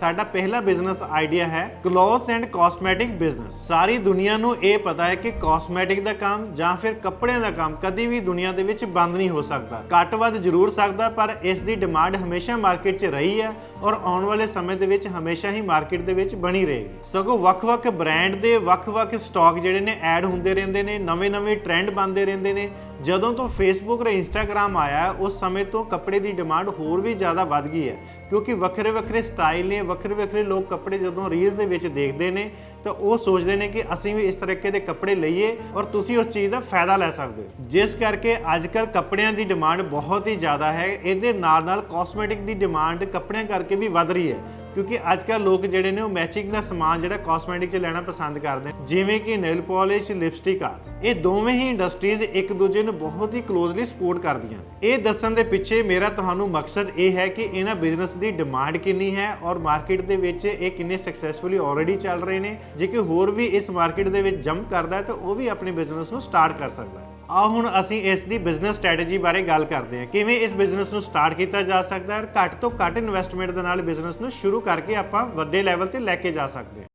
ਸਾਡਾ ਪਹਿਲਾ business idea ਹੈ ਕਲੋਥਸ ਐਂਡ ਕਾਸਮੈਟਿਕ ਬਿਜ਼ਨਸ ਸਾਰੀ ਦੁਨੀਆ ਨੂੰ ਇਹ ਪਤਾ ਹੈ ਕਿ ਕਾਸਮੈਟਿਕ ਦਾ ਕੰਮ ਜਾਂ ਫਿਰ ਕੱਪੜਿਆਂ ਦਾ ਕੰਮ ਕਦੀ ਵੀ ਦੁਨੀਆ ਦੇ ਵਿੱਚ ਬੰਦ ਨਹੀਂ ਹੋ ਸਕਦਾ। ਘੱਟ ਵੱਧ ਜ਼ਰੂਰ ਸਕਦਾ, ਪਰ ਇਸ ਦੀ ਡਿਮਾਂਡ ਹਮੇਸ਼ਾ ਮਾਰਕੀਟ 'ਚ ਰਹੀ ਹੈ ਔਰ ਆਉਣ ਵਾਲੇ ਸਮੇਂ ਦੇ ਵਿੱਚ ਹਮੇਸ਼ਾ ਹੀ ਮਾਰਕੀਟ ਦੇ ਵਿੱਚ ਬਣੀ ਰਹੇਗੀ। ਸਗੋਂ ਵੱਖ-ਵੱਖ ਬ੍ਰਾਂਡ ਦੇ ਵੱਖ-ਵੱਖ ਸਟਾਕ ਜਿਹੜੇ ਨੇ ਐਡ ਹੁੰਦੇ ਰਹਿੰਦੇ ਨੇ, ਨਵੇਂ-ਨਵੇਂ ਟ੍ਰੈਂਡ ਬਣਦੇ ਰਹਿੰਦੇ ਨੇ ਜਦੋਂ ਤੋਂ ਫੇਸਬੁੱਕ ਤੇ ਇੰਸਟਾਗ੍ਰam ਆਇਆ ਉਸ ਸਮੇਂ ਤੋਂ ਕੱਪੜੇ ਦੀ ਡਿਮਾਂਡ ਹੋਰ ਵੀ ਜ਼ਿਆਦਾ ਵੱਧ ਗਈ ਹੈ। ਕਿਉਂਕਿ ਵੱਖਰੇ-ਵੱਖਰੇ ਸਟਾਈਲ ਨੇ ਵੱਖਰੇ-ਵੱਖਰੇ ਲੋਕ ਕੱਪੜੇ ਜਦੋਂ ਰੀਲਸ ਦੇ ਵਿੱਚ ਦੇਖਦੇ ਨੇ, ਤਾਂ ਉਹ ਸੋਚਦੇ ਨੇ ਕਿ ਅਸੀਂ ਵੀ ਇਸ ਤਰੀਕੇ ਦੇ ਕੱਪੜੇ ਲਈਏ ਔਰ ਤੁਸੀਂ ਉਸ ਚੀਜ਼ ਦਾ ਫਾਇਦਾ ਲੈ ਸਕਦੇ ਹੋ। ਜਿਸ ਕਰਕੇ ਅੱਜਕੱਲ ਕੱਪੜਿਆਂ ਦੀ ਡਿਮਾਂਡ ਬਹੁਤ ਹੀ ਜ਼ਿਆਦਾ ਹੈ। ਇਹਦੇ ਨਾਲ-ਨਾਲ ਕਾਸਮੈਟਿਕ ਦੀ ਡਿਮਾਂਡ ਕੱਪੜਿਆਂ ਕਰਕੇ ਵੀ ਵੱਧ ਰਹੀ ਹੈ। ਕਿਉਂਕਿ ਅੱਜ ਅੱਜਕੱਲ ਲੋਕ ਜਿਹੜੇ ਨੇ ਉਹ ਮੈਚਿੰਗ ਦਾ ਸਮਾਨ ਜਿਹੜਾ ਕਾਸਮੈਟਿਕ 'ਚ ਲੈਣਾ ਪਸੰਦ ਕਰਦੇ ਜਿਵੇਂ ਕਿ ਨੇਲ ਪਾਲਿਸ਼ ਲਿਪਸਟਿਕ ਆ। ਇਹ ਦੋਵੇਂ ਹੀ ਇੰਡਸਟਰੀਜ਼ ਇੱਕ ਦੂਜੇ ਨੂੰ ਬਹੁਤ ਹੀ ਕਲੋਜ਼ਲੀ ਸਪੋਰਟ ਕਰਦੀਆਂ ਇਹ ਦੱਸਣ ਦੇ ਪਿੱਛੇ ਮੇਰਾ ਤੁਹਾਨੂੰ ਮਕਸਦ ਇਹ ਹੈ ਕਿ ਇਹਨਾਂ ਬਿਜ਼ਨਸ ਦੀ ਡਿਮਾਂਡ ਕਿੰਨੀ ਹੈ ਔਰ ਮਾਰਕੀਟ ਦੇ ਵਿੱਚ ਇਹ ਕਿੰਨੇ ਸਕਸੈਸਫੁਲੀ ਆਲਰੇਡੀ ਚੱਲ ਰਹੇ ਨੇ। ਜੇ ਕਿ ਹੋਰ ਵੀ ਇਸ ਮਾਰਕੀਟ ਦੇ ਵਿੱਚ ਜੰਪ ਕਰਦਾ ਹੈ ਤਾਂ ਉਹ ਵੀ ਆਪਣੇ ਬਿਜ਼ਨਸ ਨੂੰ ਸਟਾਰਟ ਕਰ ਸਕਦਾ ਹੈ। ਆ ਹੁਣ ਅਸੀਂ ਇਸ ਦੀ ਬਿਜ਼ਨਸ ਸਟ੍ਰੈਟਜੀ ਬਾਰੇ ਗੱਲ ਕਰਦੇ ਹਾਂ। ਕਿਵੇਂ ਇਸ ਬਿਜ਼ਨਸ ਨੂੰ ਸਟਾਰਟ ਕੀਤਾ ਜਾ ਸਕਦਾ ਹੈ ਔਰ ਘੱਟ ਤੋਂ ਘੱਟ ਇਨਵੈਸਟਮੈਂਟ ਦੇ ਨਾਲ ਬਿਜ਼ਨਸ ਨੂੰ ਸ਼ੁਰੂ ਕਰਕੇ ਆਪਾਂ ਵੱਡੇ ਲੈਵਲ ਤੇ ਲੈ ਕੇ ਜਾ ਸਕਦੇ ਹਾਂ।